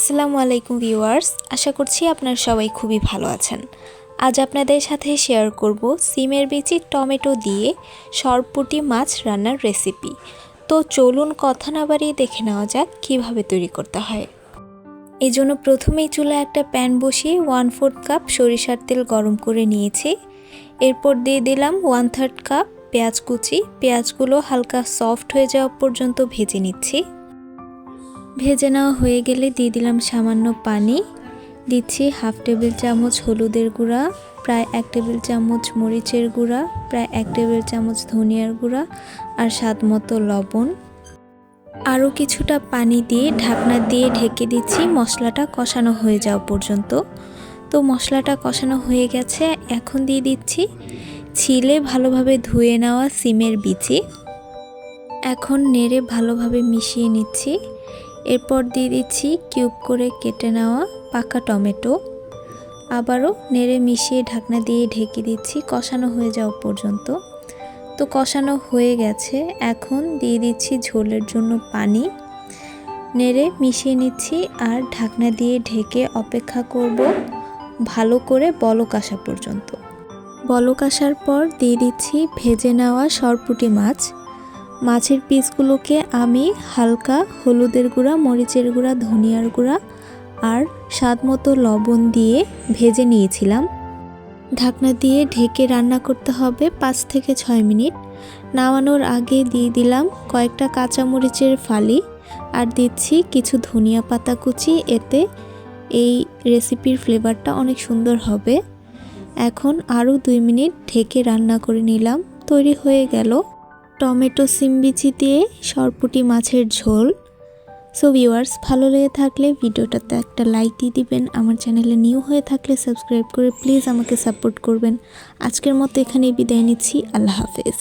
আসসালামু আলাইকুম ভিউয়ার্স, আশা করছি আপনারা সবাই খুবই ভালো আছেন। আজ আপনাদের সাথে শেয়ার করব সিমের বিচি টমেটো দিয়ে সরপুটি মাছ রান্নার রেসিপি। তো চলুন কথা না বাড়িয়ে দেখে নেওয়া যাক কীভাবে তৈরি করতে হয়। এই জন্য প্রথমেই চুলায় একটা প্যান বসিয়ে ওয়ান ফোর্থ কাপ সরিষার তেল গরম করে নিয়েছি। এরপর দিয়ে দিলাম ওয়ান থার্ড কাপ পেঁয়াজ কুচি। পেঁয়াজগুলো হালকা সফট হয়ে যাওয়া পর্যন্ত ভেজে নিচ্ছি। ভেজে নেওয়া হয়ে গেলে দিয়ে দিলাম সামান্য পানি। দিচ্ছি হাফ টেবিল চামচ হলুদের গুঁড়া, প্রায় এক টেবিল চামচ মরিচের গুঁড়া, প্রায় এক টেবিল চামচ ধনিয়ার গুঁড়া আর স্বাদ মতো লবণ। আরও কিছুটা পানি দিয়ে ঢাকনা দিয়ে ঢেকে দিচ্ছি, মশলাটা কষানো হয়ে যাওয়া পর্যন্ত। তো মশলাটা কষানো হয়ে গেছে, এখন দিয়ে দিচ্ছি ছিলে ভালোভাবে ধুয়ে নেওয়া সিমের বিচি। এখন নেড়ে ভালোভাবে মিশিয়ে নিচ্ছি। এরপর দিয়ে দিচ্ছি কিউব করে কেটে নেওয়া পাকা টমেটো। আবারও নেড়ে মিশিয়ে ঢাকনা দিয়ে ঢেকে দিচ্ছি কষানো হয়ে যাওয়া পর্যন্ত। তো কষানো হয়ে গেছে, এখন দিয়ে দিচ্ছি ঝোলের জন্য পানি। নেড়ে মিশিয়ে নিচ্ছি আর ঢাকনা দিয়ে ঢেকে অপেক্ষা করব ভালো করে বলক আসা পর্যন্ত। বলক আসার পর দিয়ে দিচ্ছি ভেজে নেওয়া সরপুটি মাছ। মাছের পিসগুলোকে আমি হালকা হলুদের গুঁড়া, মরিচের গুঁড়া, ধনিয়ার গুঁড়া আর স্বাদ মতো লবণ দিয়ে ভেজে নিয়েছিলাম। ঢাকনা দিয়ে ঢেকে রান্না করতে হবে পাঁচ থেকে ছয় মিনিট। নামানোর আগে দিয়ে দিলাম কয়েকটা কাঁচামরিচের ফালি আর দিচ্ছি কিছু ধনিয়া পাতা কুচি। এতে এই রেসিপির ফ্লেভারটা অনেক সুন্দর হবে। এখন আরও দুই মিনিট ঢেকে রান্না করে নিলাম। তৈরি হয়ে গেল। টমেটো সিম বিচি দিয়ে সরপুটি মাছের ঝোল। সো ভিউয়ার্স ভালো লেগে থাকলে ভিডিওটাতে একটা লাইক দিয়ে দিবেন। আমার চ্যানেলে নিউ হয়ে থাকলে সাবস্ক্রাইব করে প্লিজ আমাকে সাপোর্ট করবেন। আজকের মতো এখানেই বিদায় নিচ্ছি। আল্লাহ হাফেজ।